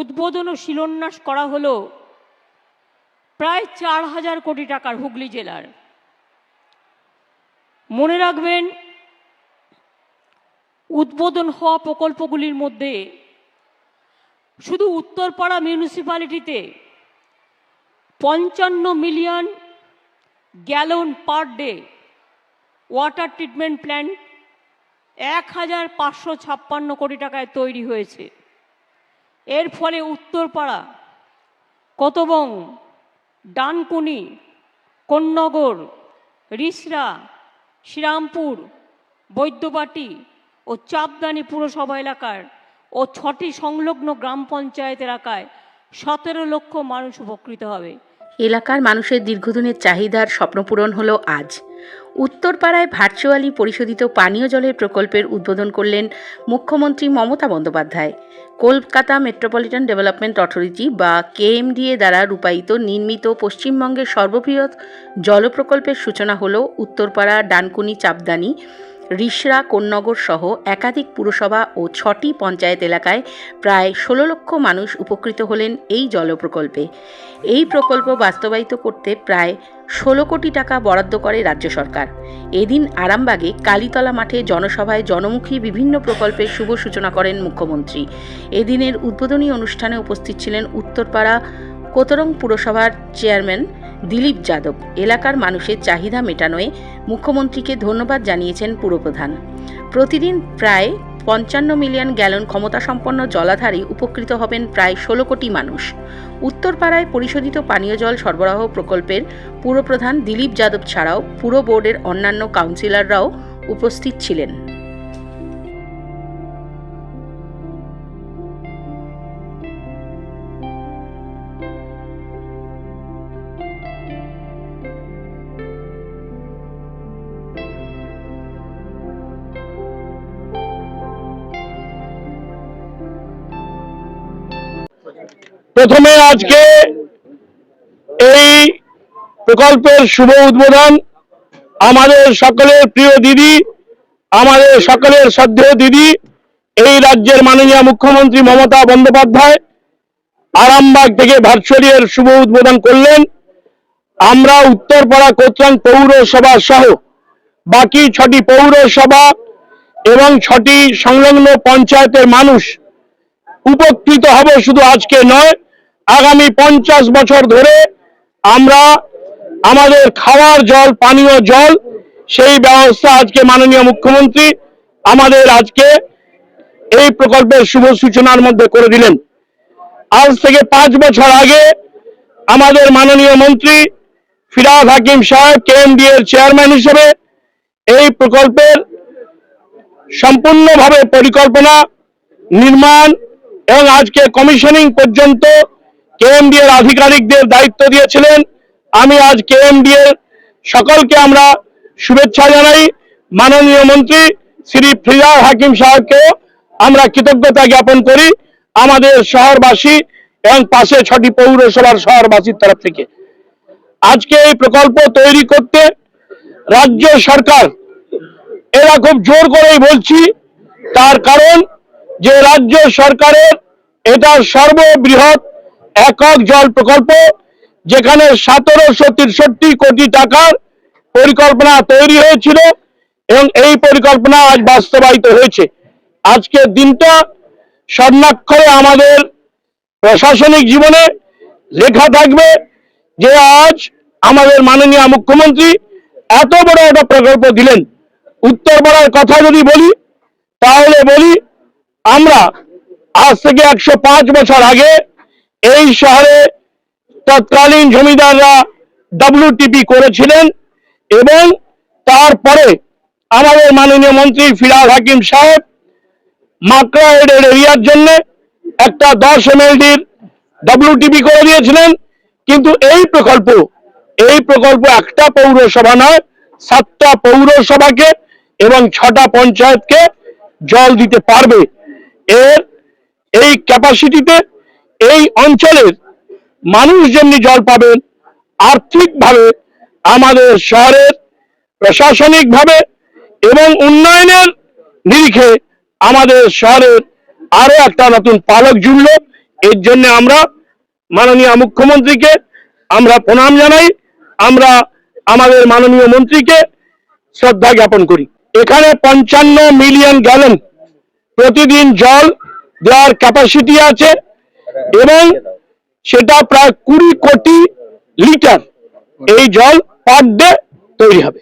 উদ্বোধন ও শিলান্যাস করা হলো প্রায় চার হাজার কোটি টাকার হুগলি জেলার। মনে রাখবেন, উদ্বোধন হওয়া প্রকল্পগুলির মধ্যে শুধু উত্তরপাড়া মিউনিসিপ্যালিটিতে পঞ্চান্ন million gallon per day water treatment plant এক হাজার পাঁচশো ছাপ্পান্ন কোটি টাকায় তৈরি হয়েছে। এর ফলে উত্তরপাড়া, কতবং, ডানকুনি, কোন্নগর, রিসরা, শ্রীরামপুর, বৈদ্যবাটি ও চাপদানি পুরসভা এলাকার ও ছটি সংলগ্ন গ্রাম পঞ্চায়েত এলাকায় সতেরো লক্ষ মানুষ উপকৃত হবে। এলাকার মানুষের দীর্ঘদিনের চাহিদার স্বপ্নপূরণ হলো আজ। উত্তরপাড়ায় ভার্চুয়ালি পরিশোধিত পানীয় জলের প্রকল্পের উদ্বোধন করলেন মুখ্যমন্ত্রী Mamata Bandyopadhyay. Kolkata metropolitan development authority বা কেএমডিএ দ্বারা রূপায়িত নির্মিত পশ্চিমবঙ্গের সর্ববৃহৎ জল প্রকল্পের সূচনা হল উত্তরপাড়া ডানকুনি চাপদানি রিসরা, কোন্নগর সহ একাধিক পুরসভা ও ছটি পঞ্চায়েত এলাকায় প্রায় ষোলো লক্ষ মানুষ উপকৃত হলেন এই জল প্রকল্পে এই প্রকল্প বাস্তবায়িত করতে প্রায় ষোলো কোটি টাকা বরাদ্দ করে রাজ্য সরকার। এদিন আরামবাগে কালীতলা মাঠে জনসভায় জনমুখী বিভিন্ন প্রকল্পের শুভ সূচনা করেন মুখ্যমন্ত্রী। এদিনের উদ্বোধনী অনুষ্ঠানে উপস্থিত ছিলেন উত্তরপাড়া কোতরং পুরসভার চেয়ারম্যান দিলীপ যাদব। এলাকার মানুষের চাহিদা মেটানোয় মুখ্যমন্ত্রীকে ধন্যবাদ জানিয়েছেন পুরপ্রধান। প্রতিদিন প্রায় পঞ্চান্ন মিলিয়ন গ্যালন ক্ষমতাসম্পন্ন জলাধারী উপকৃত হবেন প্রায় ষোলো কোটি মানুষ। উত্তরপাড়ায় পরিশোধিত পানীয় জল সরবরাহ প্রকল্পের পুরপ্রধান দিলীপ যাদব ছাড়াও পুরো বোর্ডের অন্যান্য কাউন্সিলররাও উপস্থিত ছিলেন। প্রথমে আজকে এই প্রকল্পের শুভ উদ্বোধন আমাদের সকলের প্রিয় দিদি, আমাদের সকলের শ্রদ্ধেয় দিদি, এই রাজ্যের মাননীয় মুখ্যমন্ত্রী মমতা বন্দ্যোপাধ্যায় আরামবাগ থেকে ভার্চুয়ালি এর শুভ উদ্বোধন করলেন। আমরা উত্তরপাড়া কোত্রাং পৌরসভা সহ বাকি ছটি পৌরসভা এবং ছটি সংলগ্ন পঞ্চায়েতের মানুষ উপকৃত হবে শুধু আজকে নয় আগামী পঞ্চাশ বছর ধরে আমরা আমাদের খাওয়ার জল, পানীয় জল, সেই ব্যবস্থা আজকে মাননীয় মুখ্যমন্ত্রী আমাদের আজকে এই প্রকল্পের শুভ সূচনার মধ্যে করে দিলেন। আজ থেকে পাঁচ বছর আগে আমাদের মাননীয় মন্ত্রী ফিরাদ হাকিম সাহেব কেএমডি এর চেয়ারম্যান হিসেবে এই প্রকল্পের সম্পূর্ণভাবে পরিকল্পনা, নির্মাণ এবং আজকে কমিশনিং পর্যন্ত কেএমডি এর আধিকারিকদের দায়িত্ব দিয়েছিলেন। আমি আজ কেএমডি এর সকলকে আমরা শুভেচ্ছা জানাই। মাননীয় মন্ত্রী শ্রী ফিরাদ হাকিম সাহেবকেও আমরা কৃতজ্ঞতা জ্ঞাপন করি আমাদের শহরবাসী এবং পাশে ছটি পৌরসভার শহরবাসীর তরফ থেকে। আজকে এই প্রকল্প তৈরি করতে রাজ্য সরকার এরা খুব জোর করেই বলছি, তার কারণ যে রাজ্য সরকারের এটা সর্ববৃহৎ একক জল প্রকল্প, যেখানে সতেরোশো তিরষট্টি কোটি টাকার পরিকল্পনা তৈরি হয়েছিল এবং এই পরিকল্পনা আজ বাস্তবায়িত হয়েছে। আজকের দিনটা স্বর্ণাক্ষরে আমাদের প্রশাসনিক জীবনে লেখা থাকবে যে আজ আমাদের মাননীয় মুখ্যমন্ত্রী এত বড় একটা প্রকল্প দিলেন। উত্তর উত্তরপাড়ার কথা যদি বলি, তাহলে বলি আমরা আজ থেকে একশো পাঁচ বছর আগে এই শহরে তৎকালীন জমিদাররা ডাব্লিউটিপি করেছিলেন এবং তারপরে আমাদের মাননীয় মন্ত্রী ফিরাদ হাকিম সাহেব মাকড়া এরিয়ার জন্য একটা দশ এমএলডির ডাব্লিউটিপি করে দিয়েছিলেন। কিন্তু এই প্রকল্প এই প্রকল্প একটা পৌরসভা নয়, সাতটা পৌরসভাকে এবং ছটা পঞ্চায়েতকে জল দিতে পারবে। এর এই ক্যাপাসিটিতে এই অঞ্চলের মানুষ যেমনি জল পাবেন আর্থিকভাবে আমাদের শহরের প্রশাসনিকভাবে এবং উন্নয়নের নিরিখে আমাদের শহরের আরও একটা নতুন পালক জুড়ল। এর জন্য আমরা মাননীয় মুখ্যমন্ত্রীকে আমরা প্রণাম জানাই। আমরা আমাদের মাননীয় মন্ত্রীকে শ্রদ্ধা জ্ঞাপন করি। এখানে পঞ্চান্ন মিলিয়ন গ্যালন প্রতিদিন জল দেওয়ার ক্যাপাসিটি আছে। এবং সেটা প্রায় কুড়ি কোটি লিটার এই জল পার ডে তৈরি হবে।